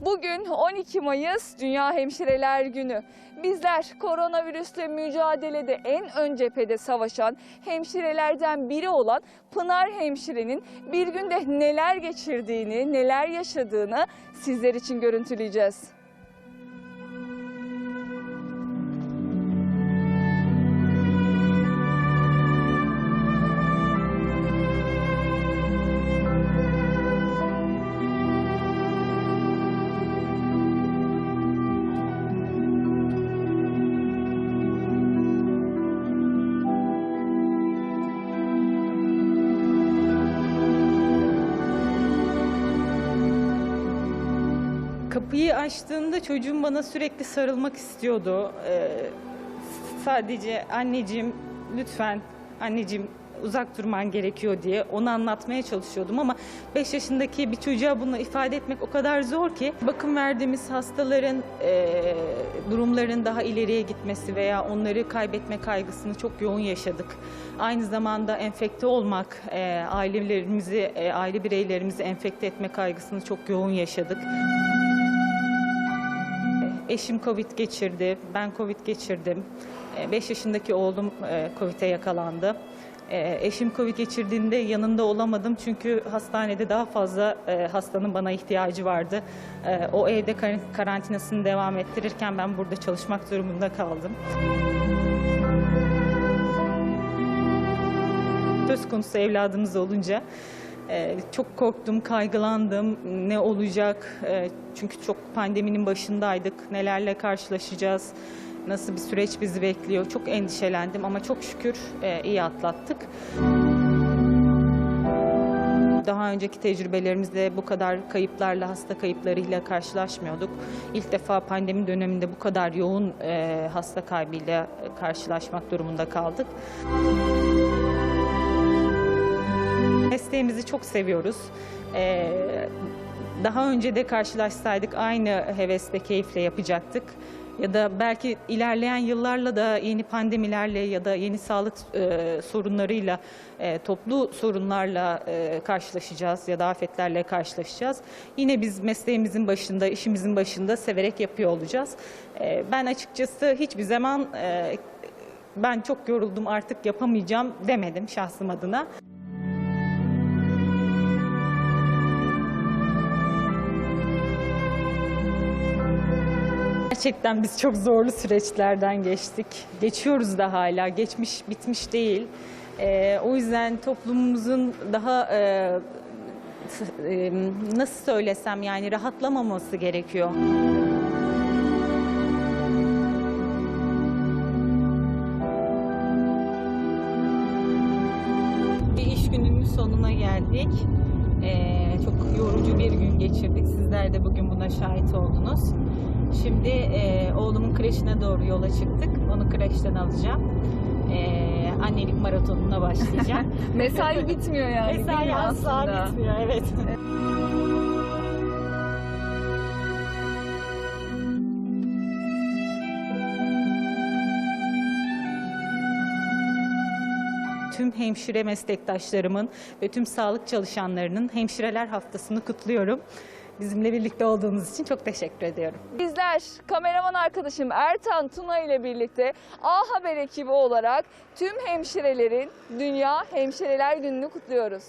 Bugün 12 Mayıs Dünya Hemşireler Günü. Bizler koronavirüsle mücadelede en ön cephede savaşan hemşirelerden biri olan Pınar Hemşire'nin bir günde neler geçirdiğini, neler yaşadığını sizler için görüntüleyeceğiz. Kapıyı açtığımda çocuğum bana sürekli sarılmak istiyordu. Ee, sadece anneciğim lütfen anneciğim uzak durman gerekiyor diye onu anlatmaya çalışıyordum ama 5 yaşındaki bir çocuğa bunu ifade etmek o kadar zor ki bakım verdiğimiz hastaların e, durumların daha ileriye gitmesi veya onları kaybetme kaygısını çok yoğun yaşadık. Aynı zamanda enfekte olmak, e, ailelerimizi, e, aile bireylerimizi enfekte etme kaygısını çok yoğun yaşadık. Eşim Covid geçirdi, ben Covid geçirdim. 5 yaşındaki oğlum e, Covid'e yakalandı. E, Eşim Covid geçirdiğinde yanında olamadım çünkü hastanede daha fazla e, hastanın bana ihtiyacı vardı. E, O evde kar- karantinasını devam ettirirken ben burada çalışmak durumunda kaldım. Söz konusu evladımız olunca e, çok korktum, kaygılandım. Ne olacak? E, çünkü çok pandeminin başındaydık. Nelerle karşılaşacağız? Nasıl bir süreç bizi bekliyor? Çok endişelendim ama çok şükür e, iyi atlattık. Daha önceki tecrübelerimizde bu kadar kayıplarla, hasta kayıplarıyla karşılaşmıyorduk. İlk defa pandemi döneminde bu kadar yoğun e, hasta kaybıyla karşılaşmak durumunda kaldık. Mesleğimizi çok seviyoruz. Ee, daha önce de karşılaşsaydık aynı hevesle, keyifle yapacaktık. Ya da belki ilerleyen yıllarla da yeni pandemilerle ya da yeni sağlık e, sorunlarıyla, e, toplu sorunlarla e, karşılaşacağız ya da afetlerle karşılaşacağız. Yine biz mesleğimizin başında, işimizin başında severek yapıyor olacağız. E, ben açıkçası hiçbir zaman e, ben çok yoruldum artık yapamayacağım demedim şahsım adına. Gerçekten biz çok zorlu süreçlerden geçtik. Geçiyoruz da hala. Geçmiş bitmiş değil. Ee, o yüzden toplumumuzun daha e, e, nasıl söylesem yani rahatlamaması gerekiyor. Bir iş gününün sonuna geldik. Ee, çok yorucu bir gün geçirdik. Sizler de bugün buna şahit oldunuz. Şimdi e, oğlumun kreşine doğru yola çıktık. Onu kreşten alacağım. Ee, annelik maratonuna başlayacağım. Mesai bitmiyor yani. Mesai asla aslında? bitmiyor. Evet. tüm hemşire meslektaşlarımın ve tüm sağlık çalışanlarının Hemşireler Haftası'nı kutluyorum. Bizimle birlikte olduğunuz için çok teşekkür ediyorum. Bizler kameraman arkadaşım Ertan Tuna ile birlikte A Haber ekibi olarak tüm hemşirelerin Dünya Hemşireler Günü'nü kutluyoruz.